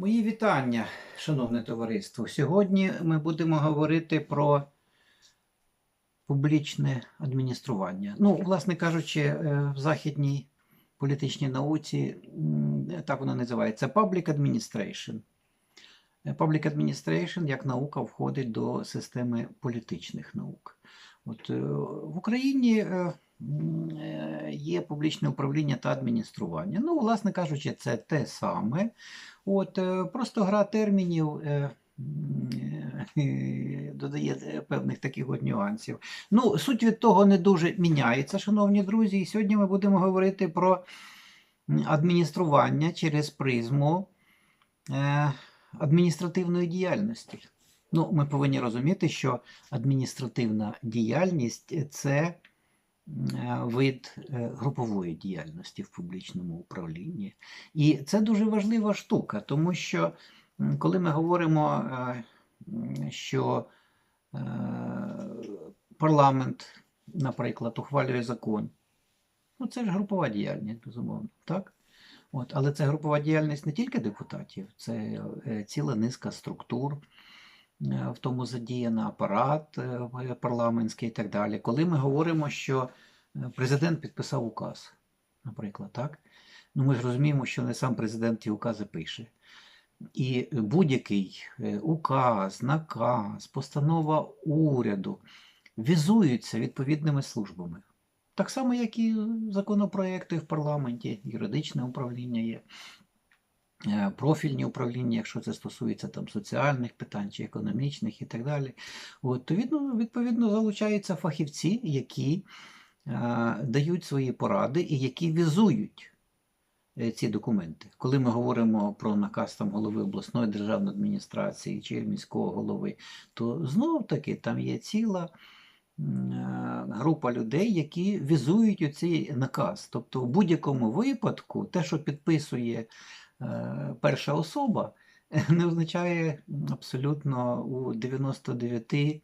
Мої вітання, шановне товариство. Сьогодні ми будемо говорити про публічне адміністрування. Ну, власне кажучи, е, в західній політичній науці так вона називається Public Administration. Е, Public Administration як наука входить до системи політичних наук. От, е, в Україні є публічне управління та адміністрування. Ну, власне кажучи, це те саме. От, е, просто гра термінів е, е, додає е, певних таких от нюансів. Ну, суть від того не дуже міняється, шановні друзі. І сьогодні ми будемо говорити про адміністрування через призму е, адміністративної діяльності. Ну, ми повинні розуміти, що адміністративна діяльність це вид е, групової діяльності в публічному управлінні. І це дуже важлива штука, тому що коли ми говоримо, е, що е, парламент, наприклад, ухвалює закон, ну це ж групова діяльність, безумовно, так? От, але це групова діяльність не тільки депутатів, це е, ціла низка структур, е, в тому задіяна апарат е, парламентський і так далі. Коли ми говоримо, що е, президент підписав указ, наприклад, так? Ну, ми ж розуміємо, що не сам президент ті укази пише. І будь-який е, указ, наказ, постанова уряду візуються відповідними службами. Так само, як і законопроекти в парламенті, юридичне управління є, е, профільні управління, якщо це стосується там соціальних питань чи економічних і так далі. От, то відно- відповідно залучаються фахівці, які е, дають свої поради і які візують е, ці документи. Коли ми говоримо про наказ там голови обласної державної адміністрації чи міського голови, то знов таки там є ціла е, група людей, які візують оцей наказ. Тобто, в будь-якому випадку, те, що підписує е, перша особа, не означає абсолютно у 99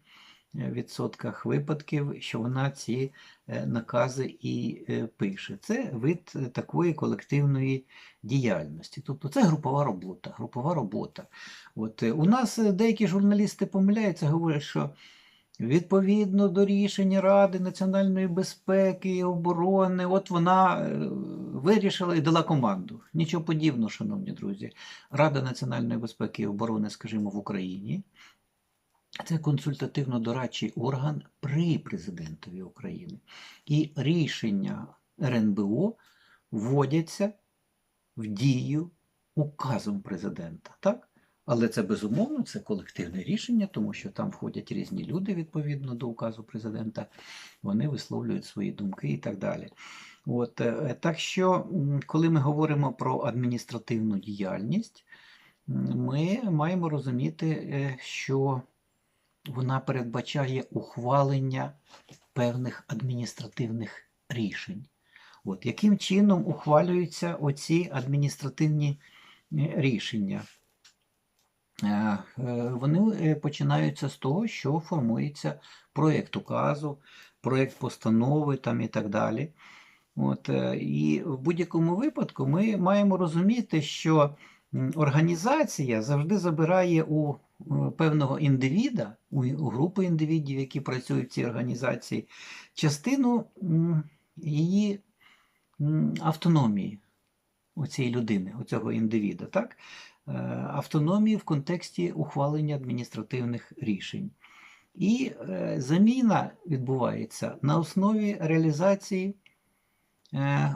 відсотках випадків, що вона ці е, накази і е, пише. Це вид е, такої колективної діяльності. Тобто це групова робота. Групова робота. От, е, у нас е, деякі журналісти помиляються, говорять, що відповідно до рішення Ради національної безпеки і оборони, от вона е, вирішила і дала команду. Нічого подібного, шановні друзі. Рада національної безпеки і оборони, скажімо, в Україні. Це консультативно-дорадчий орган при президентові України. І рішення РНБО вводяться в дію указом президента. Так? Але це безумовно це колективне рішення, тому що там входять різні люди відповідно до указу президента, вони висловлюють свої думки і так далі. От, е, так що, коли ми говоримо про адміністративну діяльність, ми маємо розуміти, е, що вона передбачає ухвалення певних адміністративних рішень. От, яким чином ухвалюються оці адміністративні е, рішення? Вони починаються з того, що формується проєкт указу, проєкт постанови там і так далі. От, е, і в будь-якому випадку ми маємо розуміти, що організація завжди забирає у е, певного індивіда, у, групи індивідів, які працюють в цій організації, частину її автономії у цієї людини, у цього індивіда, так? Е, автономії в контексті ухвалення адміністративних рішень. І заміна відбувається на основі реалізації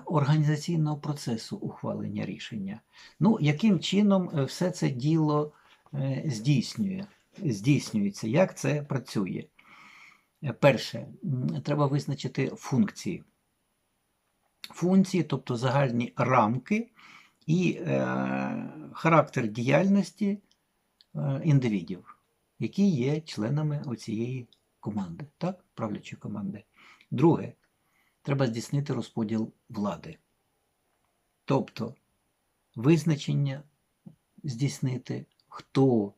організаційного процесу ухвалення рішення. Ну, яким чином е, все це діло е, здійснює, здійснюється, як це працює? Е, Перше, треба визначити функції. Функції, тобто загальні рамки і е, характер діяльності е, індивідів, які є членами оцієї команди, так? правлячої команди. Друге, треба здійснити розподіл влади. Тобто визначення здійснити, хто, в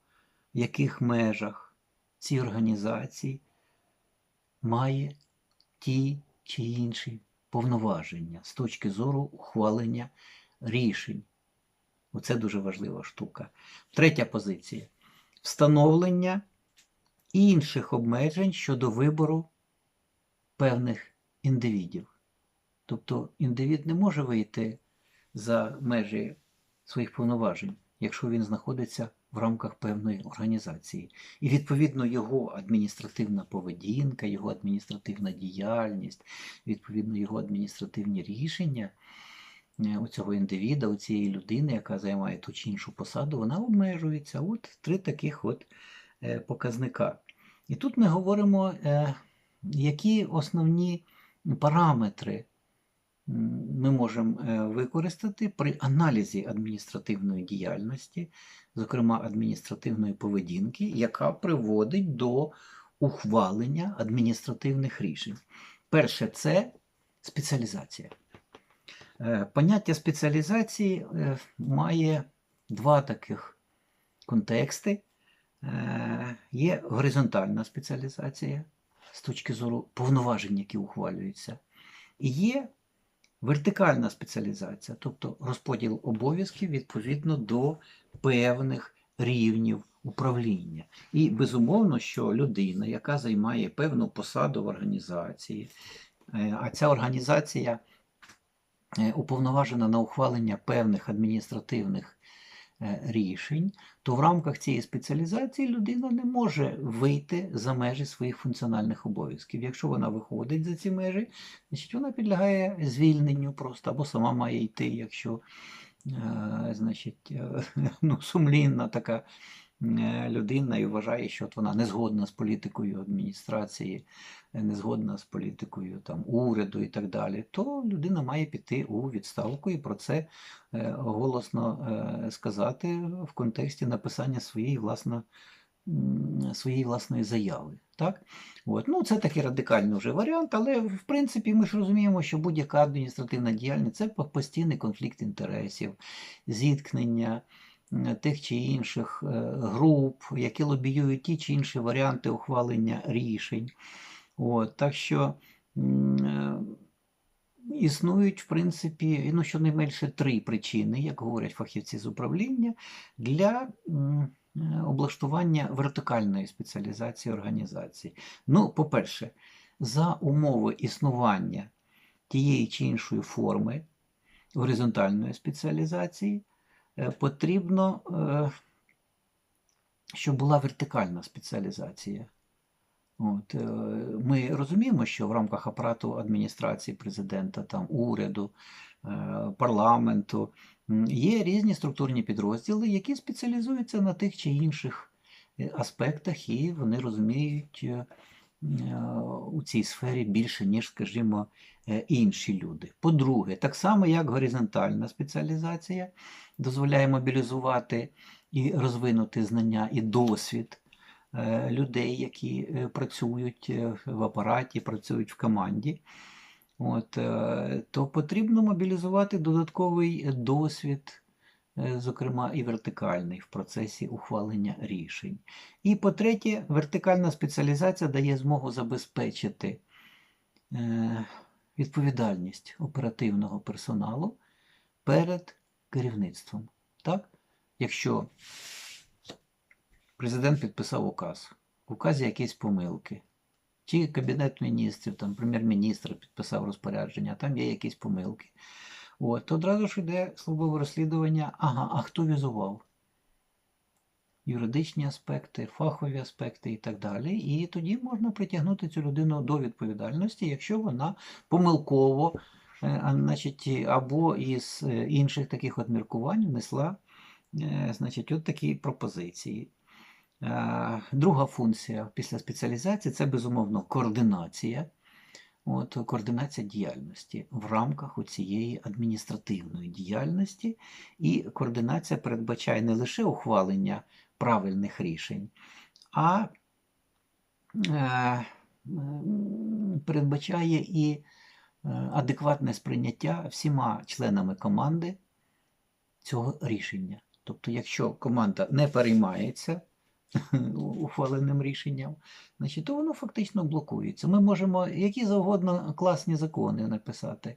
яких межах ці організації має ті чи інші повноваження з точки зору ухвалення рішень. Оце дуже важлива штука. Третя позиція. Встановлення інших обмежень щодо вибору певних індивідів. Тобто індивід не може вийти за межі своїх повноважень, якщо він знаходиться в рамках певної організації. І відповідно його адміністративна поведінка, його адміністративна діяльність, відповідно його адміністративні рішення е, у цього індивіда, у цієї людини, яка займає ту чи іншу посаду, вона обмежується. От три таких от е, показника. І тут ми говоримо, е, які основні параметри ми можемо е, використати при аналізі адміністративної діяльності, зокрема адміністративної поведінки, яка приводить до ухвалення адміністративних рішень. Перше це спеціалізація. Е, Поняття спеціалізації е, має два таких контексти. Є горизонтальна спеціалізація з точки зору повноважень, які ухвалюються, і є вертикальна спеціалізація, тобто розподіл обов'язків відповідно до певних рівнів управління. І безумовно, що людина, яка займає певну посаду в організації, е, а ця організація е, уповноважена на ухвалення певних адміністративних рішень, то в рамках цієї спеціалізації людина не може вийти за межі своїх функціональних обов'язків. Якщо вона виходить за ці межі, значить вона підлягає звільненню просто або сама має йти, якщо е, значить, е, ну, сумлінна така е, людина і вважає, що от вона не згодна з політикою адміністрації, е, не згодна з політикою там, уряду і так далі, то людина має піти у відставку і про це е, голосно е, сказати в контексті написання своєї власно, м, своєї власної заяви. Так? От. Ну, це такий радикальний вже варіант, але в принципі ми ж розуміємо, що будь-яка адміністративна діяльність це постійний конфлікт інтересів, зіткнення тих чи інших е, груп, які лобіюють ті чи інші варіанти ухвалення рішень. От, так що е, існують, в принципі, ну, щонайменше три причини, як говорять фахівці з управління, для облаштування вертикальної спеціалізації організації. Ну, по-перше, за умови існування тієї чи іншої форми горизонтальної спеціалізації е, потрібно, е, щоб була вертикальна спеціалізація. От, е, ми розуміємо, що в рамках апарату адміністрації президента, там, уряду, е, парламенту є різні структурні підрозділи, які спеціалізуються на тих чи інших е, аспектах, і вони розуміють е, е, у цій сфері більше, ніж, скажімо, інші люди. По-друге, так само як горизонтальна спеціалізація дозволяє мобілізувати і розвинути знання і досвід людей, які працюють в апараті, працюють в команді. От, е, то потрібно мобілізувати додатковий досвід, е, зокрема і вертикальний в процесі ухвалення рішень. І по-третє, вертикальна спеціалізація дає змогу забезпечити е, відповідальність оперативного персоналу перед керівництвом. Так? Якщо президент підписав указ, в указі якісь помилки, чи Кабінет міністрів, там прем'єр-міністр підписав розпорядження, там є якісь помилки. От, то одразу ж йде службове розслідування, ага, а хто візував? Юридичні аспекти, фахові аспекти і так далі. І тоді можна притягнути цю людину до відповідальності, якщо вона помилково, е, значить, або із е, інших таких от міркувань внесла е, значить, от такі пропозиції. Е, Друга функція після спеціалізації це безумовно координація. От, координація діяльності в рамках цієї адміністративної діяльності. І координація передбачає не лише ухвалення правильних рішень, а е, передбачає і е, адекватне сприйняття всіма членами команди цього рішення. Тобто, якщо команда не переймається ухваленим рішенням, значить, то воно фактично блокується. Ми можемо які завгодно класні закони написати,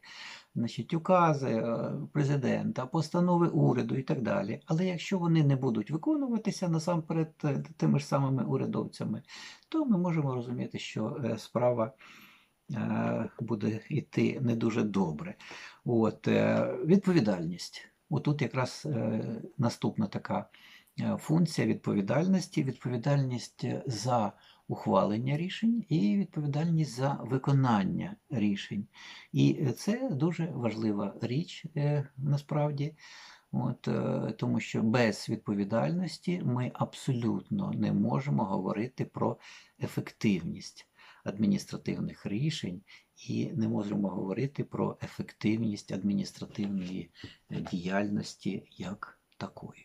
значить, укази е, президента, постанови уряду і так далі. Але якщо вони не будуть виконуватися насамперед е, тими ж самими урядовцями, то ми можемо розуміти, що е, справа буде йти не дуже добре. От, відповідальність. Отут якраз наступна така функція відповідальності, відповідальність е, за ухвалення рішень і відповідальність за виконання рішень. І е, це дуже важлива річ е, насправді. От, е, тому що без відповідальності ми абсолютно не можемо говорити про ефективність адміністративних рішень і не можемо говорити про ефективність адміністративної е, діяльності як такої.